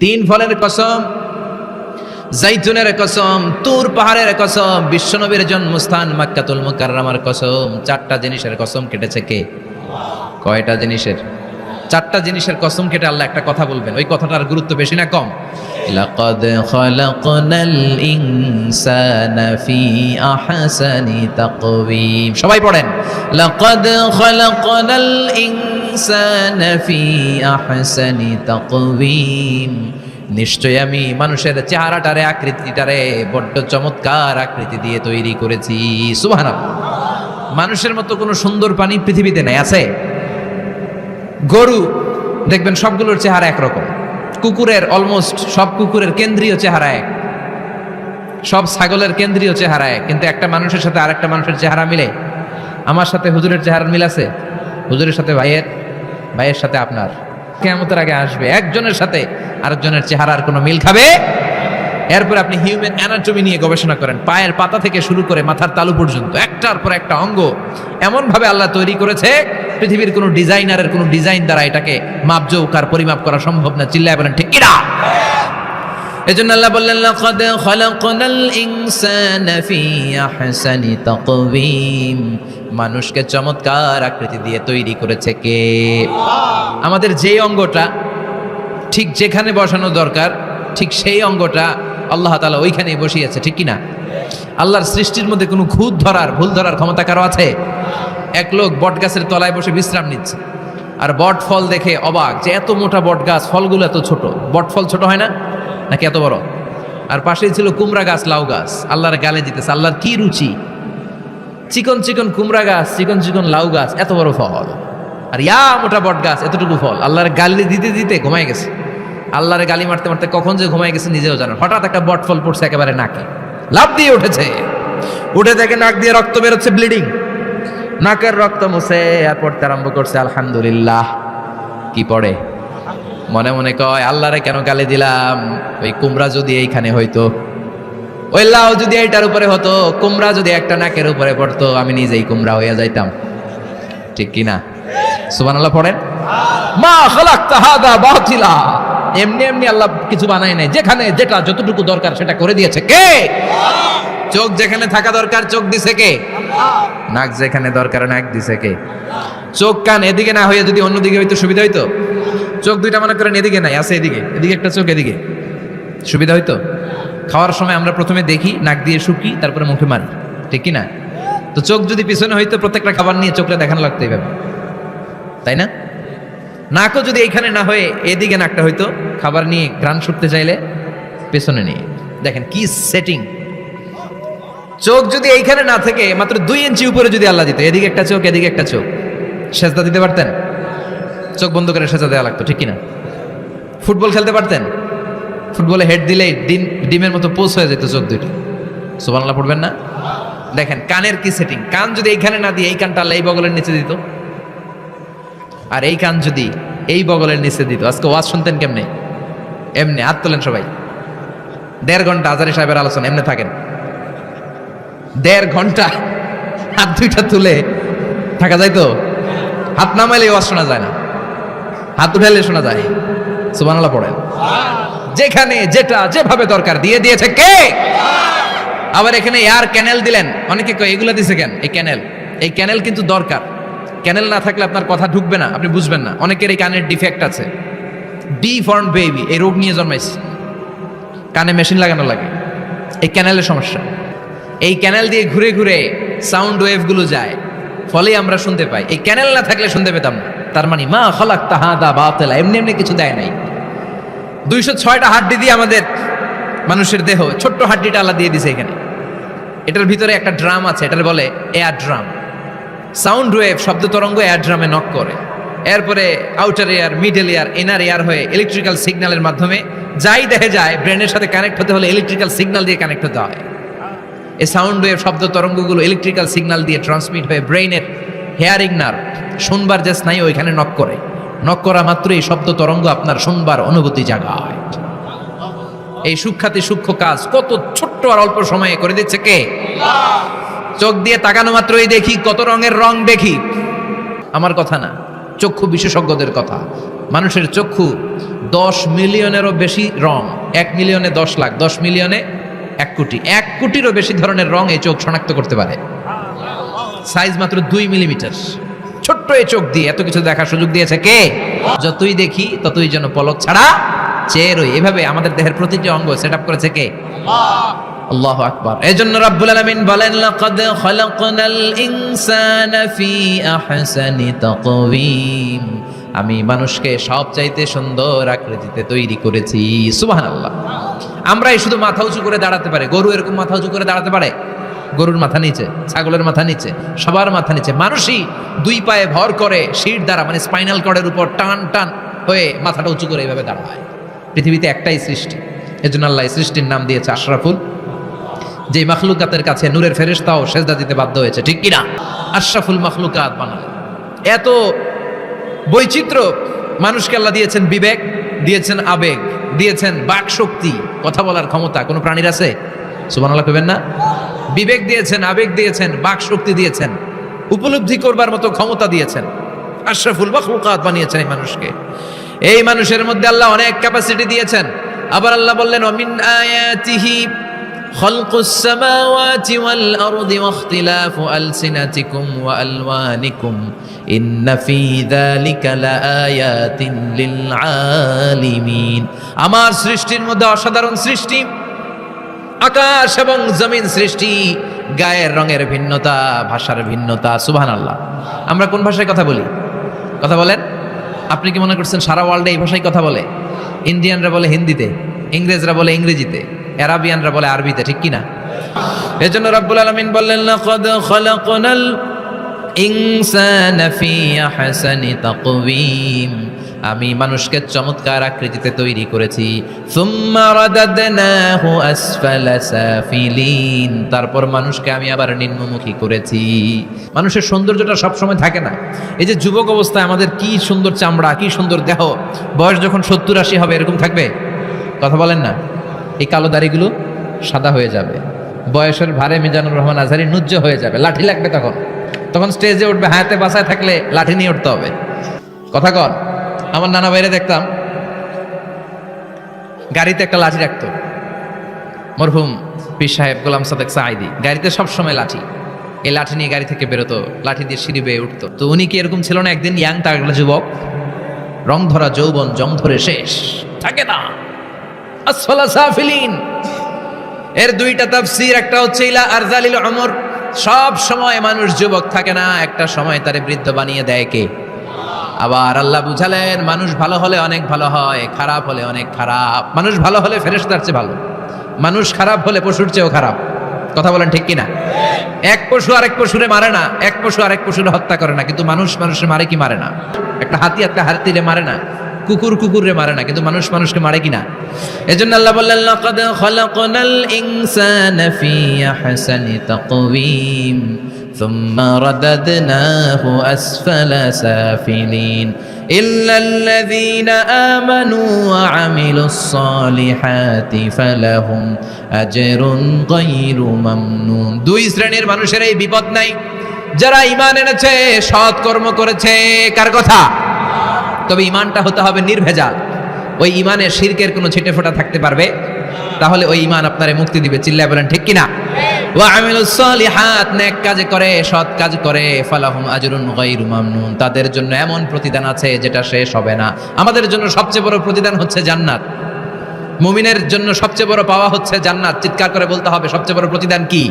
তিন ফলের কসম জাইতুনের কসম তুর পাহাড়ের কসম বিশ্বনবীর জন্মস্থান মাক্কাতুল মুকাররমার কসম। চারটা জিনিসের কসম কেটেছে কে? কয়টা জিনিসের? চারটা জিনিসের কসম কেটে আল্লাহ একটা কথা বলবেন। ওই কথাটার গুরুত্ব বেশি না কম? লাকাদ খালাকনাল ইনসানা ফি আহসানি তাকওয়িম। সবাই পড়েন। লাকাদ খালাকনাল ইনসানা ফি আহসানি তাকওয়িম নিশ্চয় আমি মানুষের চেহারাটারে, আকৃতিটারে, বড্ড চমৎকার আকৃতি দিয়ে তৈরি করেছি। সুবহানাল্লাহ। মানুষের মতো কোনো সুন্দর প্রাণী পৃথিবীতে নেই, আছে? গরু, দেখবেন সবগুলোর চেহারা একরকম। কুকুরের অলমোস্ট সব কুকুরের কেন্দ্রীয় চেহারা এক। সব ছাগলের কেন্দ্রীয় চেহারা এক। কিন্তু একটা মানুষের সাথে আরেকটা মানুষের চেহারা মিলে? আমার সাথে হুজুরের চেহারার মিল আছে? হুজুরের সাথে ভাইয়ের? ভাইয়ের সাথে আপনার কেমতের আগে আসবে, একজনের সাথে আরেকজনের চেহারার কোনো মিল খাবে? এরপর আপনি হিউম্যান অ্যানাটমি নিয়ে গবেষণা করেন, পায়ের পাতা থেকে শুরু করে মাথার তালু পর্যন্ত, একটার পর একটা অঙ্গ। এমনভাবে আল্লাহ তৈরি করেছে, পৃথিবীর কোনো ডিজাইনারের কোনো ডিজাইন দ্বারা এটাকে মাপজৌক আর পরিমাপ করা সম্ভব না। চিল্লায় বলেন, ঠিক কিনা? এজন্য আল্লাহ বললেন, লাকাদ খালাকনাল ইনসানা ফি আহসানি তাকওয়িম। মানুষকে চমৎকার আকৃতি দিয়ে তৈরি করেছে কে? আমাদের যে অঙ্গটা ঠিক যেখানে বসানো দরকার, ঠিক সেই অঙ্গটা আল্লাহ তালা ওইখানেই বসিয়েছে, ঠিক কিনা? আল্লাহর সৃষ্টির মধ্যে কোনো খুদ ধরার, ভুল ধরার ক্ষমতা কারও আছে? এক লোক বট গাছের তলায় বসে বিশ্রাম নিচ্ছে, আর বট ফল দেখে অবাক যে এত মোটা বট গাছ, ফলগুলো এত ছোট। বট ফল ছোট হয় না? নাকি এত বড়? আর পাশেই ছিল কুমড়া গাছ, লাউ গাছ। আল্লাহর গালে দিতেছে, আল্লাহর কি রুচি? চিকন চিকন কুমড়া গাছ, চিকন চিকন লাউ গাছ, এত বড় ফল। আর ইয়া মোটা বট গাছ, এতটুকু ফল। আল্লাহর গালি দিতে দিতে ঘুমাই গেছে। আল্লাহরে গালি মারতে মারতে কখন যে ঘুমাই গেছে নিজেও জানেন হঠাৎ একটা বট ফল পড়ছে একেবারে নাকে। লাভ দিয়ে উঠেছে। উঠে থেকে নাক দিয়ে রক্ত বেরোচ্ছে ব্লিডিং নাকের রক্ত মুছে আর পড়তে আরম্ভ করছে, আলহামদুলিল্লাহ। কি পড়ে? মনে মনে কয়, আল্লাহরে কেন গালি দিলাম? ওই কুমড়া যদি এইখানে হইতো। ওই লাউ যদি এটার উপরে হতো, কুমড়া যদি একটা নাকের উপরে পড়তো, আমি নিজেই কুমড়া হইয়া যাইতাম। ঠিক কি না সুবহানাল্লাহ পড়েন? মা খালাকতা হাদা বাতিলা। এমনি এমনি আল্লাহ কিছু বানায় নাই। যেখানে যেটা যতটুকু দরকার সেটা করে দিয়েছে। কে? চোখ যেখানে থাকা দরকার, চোখ দিছে কে? নাক যেখানে দরকার, নাক দিছে কে? চোখ কান এদিকে না হয়ে যদি অন্যদিকে হইতো, সুবিধা হইতো? চোখ দুইটা মনে করেন এদিকে নাই, আছে এদিকে। এদিকে একটা চোখ, এদিকে। সুবিধা হইতো? খাওয়ার সময় আমরা প্রথমে দেখি, নাক দিয়ে শুকি, তারপরে মুখে মারি। ঠিক না? তো চোখ যদি পিছনে হইতো, প্রত্যেকটা খাবার নিয়ে চোখটা দেখানো লাগতো এইভাবে। তাই না? নাকও যদি এইখানে না হয়ে এদিকে নাকটা হইতো, খাবার নিয়ে ঘ্রাণ শুটতে চাইলে পেছনে নিয়ে। দেখেন কি সেটিং চোখ যদি এইখানে না থেকে, মাত্র দুই ইঞ্চি উপরে যদি আল্লাহ দিত, এদিকে একটা চোখ, এদিকে একটা চোখ। সেজদা দিতে পারতেন? চোখ বন্ধ করে সেজদা দেওয়া লাগতো, ঠিক কিনা ফুটবল খেলতে পারতেন? ফুটবলে হেড দিলেই ডিম ডিমের মতো পোষ হয়ে যেত চোখ দুইটা। সুবাংলা পড়বেন না? দেখেন, কানের কি সেটিং কান যদি এইখানে না দিয়ে এই কানটা আল্লাহ এই বগলের নিচে দিত। আর এই কান যদি এই বগলের নিচে দিত। আজকে ওয়াজ শুনতেন কেমনে? এমনি, হাত তোলেন সবাই। দেড় ঘণ্টা আজারি সাহেবের আলোচনা, এমনি থাকেন। দেড় ঘণ্টা হাত দুইটা তুলে থাকা যায় তো? হাত নামাইলে ওয়াজ শোনা যায় না। হাত উঠাইলে শোনা যায়। সুবানাল্লাহ পড়েন। যেখানে যেটা যেভাবে দরকার দিয়ে দিয়েছে কে? আবার এখানে এয়ার ক্যানেল দিলেন। অনেকে এগুলো দিছে কেন? এই ক্যানেল। এই ক্যানেল কিন্তু দরকার। ক্যানেল না থাকলে আপনার কথা ঢুকবে না, আপনি বুঝবেন না। অনেকের এই কানের ডিফেক্ট আছে। বি ফর্ন বেবি, এই রোগ নিয়ে জন্মাইছে। কানে মেশিন লাগানো লাগে। এই ক্যানেলের সমস্যা। এই ক্যানেল দিয়ে ঘুরে ঘুরে সাউন্ড ওয়েভগুলো যায়। ফলে আমরা শুনতে পাই। এই ক্যানেল না থাকলে শুনতে পেতাম না। তার মানে মা খলাক তাহাদা বাতেলা। এমনি এমনি কিছু দেয় নাই। দুইশো ছয়টা হাড্ডি দিয়ে আমাদের মানুষের দেহ, ছোট্ট হাড্ডিটা আল্লাহ দিয়ে দিছে এখানে। এটার ভিতরে একটা ড্রাম আছে, এটার বলে এয়ার ড্রাম। সাউন্ড ওয়েভ, শব্দ তরঙ্গ এয়ার ড্রামে নক করে। এরপরে outer air middle air inner air হয়ে ইলেকট্রিক্যাল সিগন্যালের মাধ্যমে যাই দেখে যায় ব্রেনের সাথে কানেক্ট হতে হলে ইলেকট্রিক্যাল সিগন্যাল দিয়ে কানেক্ট হতে হয়। এই সাউন্ড ওয়েভ, শব্দ তরঙ্গগুলো ইলেকট্রিক্যাল সিগন্যাল দিয়ে ট্রান্সমিট হয়ে ব্রেইনের হেয়ারিং নার্ভ শুনবার যে স্নায়ু ওইখানে নক করে। নক করা মাত্র এই শব্দ তরঙ্গ আপনার শুনবার অনুভূতি জাগায়। এই সূক্ষাতি সূক্ষ্ম কাজ কত ছোট্ট আর অল্প সময়ে করে দিচ্ছে কে? চোখ দিয়ে তাকানো মাত্রই দেখি কত রঙের রং দেখি। আমার কথা না, চক্ষু বিশেষজ্ঞদের কথা। মানুষের চক্ষু দশ মিলিয়নেরও বেশি রং, এক মিলিয়নে দশ লাখ, দশ মিলিয়নে এক কোটি। এক কোটিরও বেশি ধরনের রং এই চোখ শনাক্ত করতে পারে। সাইজ মাত্র দুই মিলিমিটার। ছোট্ট এই চোখ দিয়ে এত কিছু দেখার সুযোগ দিয়েছে কে? যতই দেখি, ততই যেন পলক ছাড়া চেয়ে রই। এভাবে আমাদের দেহের প্রতিটি অঙ্গ সেট আপ করেছে কে? আল্লাহ আকবার। এই জন্য রাব্বুল বলেন, লাকাদ খালাকনাল ফি আহসানি তাকওয়িম। আমি মানুষকে সব চাইতে সুন্দর আকৃতিতে তৈরি করেছি। সুবহানাল্লাহ। আমরাই শুধু মাথা উঁচু করে দাঁড়াতে পারে। গরু এরকম মাথা উঁচু করে দাঁড়াতে পারে? গরুর মাথা নিচে, ছাগলের মাথা নিচে, সবার মাথা নিচে। মানুষই দুই পায়ে ভর করে শির দ্বারা মানে স্পাইনাল কর্ডের উপর টান টান হয়ে মাথাটা উঁচু করে এইভাবে দাঁড়ায়। পৃথিবীতে একটাই সৃষ্টি। এজন্য আল্লাহ সৃষ্টির নাম দিয়েছে আশরাফুল। যে মাখলুকাতের কাছে নূরের ফেরেশতাও সেজদা দিতে বাধ্য হয়েছে, ঠিক কিনা? আশরাফুল মাখলুকাত বানালেন এত বৈচিত্র্য মানুষকে আল্লাহ দিয়েছেন বিবেক, দিয়েছেন আবেগ, দিয়েছেন বাক শক্তি কথা বলার ক্ষমতা। কোনো প্রাণীর আছে? সুবহানাল্লাহ কইবেন না? বিবেক দিয়েছেন আবেগ দিয়েছেন বাক শক্তি দিয়েছেন উপলব্ধি করবার মতো ক্ষমতা দিয়েছেন আশরাফুল মাখলুকাত বানিয়েছেন এই মানুষকে এই মানুষের মধ্যে আল্লাহ অনেক ক্যাপাসিটি দিয়েছেন আবার আল্লাহ বললেন অমিন আয়াতিহি خلق السماوات والأرض واختلاف ألسنتكم وألوانكم إن في ذلك لآيات للعالمين আমার সৃষ্টির মধ্যে অসাধারণ সৃষ্টি আকাশ এবং জমিন সৃষ্টি, গায়ের রঙের ভিন্নতা, ভাষার ভিন্নতা সুবহান আল্লাহ আমরা কোন ভাষায় কথা বলি? কথা বলেন? আপনি কি মনে করছেন সারা ওয়ার্ল্ডে এই ভাষায় কথা বলে? ইন্ডিয়ানরা বলে হিন্দিতে, ইংরেজরা বলে ইংরেজিতে, অ্যারাবিয়ানরা বলে আরবিতে, ঠিক কিনা? এজন্য রাব্বুল আলামিন বললেন, লাকাদ খালাকনাল ইনসানা ফি আহসানি তাকওয়িম। আমি মানুষকে চমৎকার আকৃতিতে তৈরি করেছি। তারপর মানুষকে আমি আবার নিম্নমুখী করেছি। মানুষের সৌন্দর্যটা সবসময় থাকে না। এই যে যুবক অবস্থায় আমাদের কি সুন্দর চামড়া, কি সুন্দর দেহ, বয়স যখন সত্তর আশি হবে, এরকম থাকবে? কথা বলেন না। এই কালো দাড়িগুলো সাদা হয়ে যাবে। বয়সের ভারে মিজানুর রহমান আজহারি নুজ্জ হয়ে যাবে। লাঠি লাগবে তখন। তখন স্টেজে উঠবে। হাতে বাসায় থাকলে লাঠি নিয়ে উঠতে হবে। কথা কর আমার নানা বাইরে দেখতাম, গাড়িতে একটা লাঠি রাখতো। মরহুম পীর সাহেব গোলাম সাদেক সাইদি গাড়িতে সবসময় লাঠি। এই লাঠি নিয়ে গাড়ি থেকে বেরোতো, লাঠি দিয়ে সিঁড়ি বেয়ে উঠতো। তো উনি কি এরকম ছিল না একদিন? ইয়াং তাগড়া যুবক, রং ধরা যৌবন, জং ধরে শেষ। থাকে না। সাফিলিন। এর দুইটা তাফসীর, একটা হচ্ছে ইলা আরজালিল উমর। সব সময় মানুষ যুবক থাকে না, একটা সময় তারে বৃদ্ধ বানিয়ে দেয় কে? আবার আল্লাহ বুঝালেন, মানুষ ভালো হলে অনেক ভালো হয়, খারাপ হলে অনেক খারাপ। মানুষ ভালো হলে ফেরেশতার চেয়ে ভালো। মানুষ খারাপ হলে পশুর চেয়েও খারাপ। কথা বলেন ঠিক কিনা? এক পশু আরেক পশুরে মারে না, এক পশু আরেক পশুরে হত্যা করে না, কিন্তু মানুষ মানুষের মারে কি মারে না? একটা হাতি একটা হাতিরে মারে না, কুকুর কুকুরে মারে না, কিন্তু মানুষ মানুষকে মারে কিনা এজন্য আল্লাহ বললেন, লাকাদ খালাকনাল ইনসানা ফি আহসানি তাকওয়িম। ثم رددناه أسفل سافلين إلا الذين آمنوا وعملوا الصالحات فلهم أجر غير ممنون দুই শ্রেণীর মানুষের এই বিপদ নাই যারা ঈমান এনেছে সৎ কর্ম করেছে কার কথা তবে ইমানটা হতে হবে নির্ভেজাল ওই ইমানে শিরকের কোনো ছিটে ফোটা থাকতে পারবে তাহলে ওই ইমান আপনারে মুক্তি দিবে চিল্লায় বলেন ঠিক কিনা ওয়া আমিলুস সালিহাত নেক কাজ করে, সৎ কাজ করে, ফালাহুম আজরুন গায়রু মামনুন। তাদের জন্য এমন প্রতিদান আছে যেটা শেষ হবে না। আমাদের জন্য সবচেয়ে বড় প্রতিদান হচ্ছে জান্নাত। মুমিনের জন্য সবচেয়ে বড় পাওয়া হচ্ছে জান্নাত। চিৎকার করে বলতে হবে, সবচেয়ে বড় প্রতিদান কি?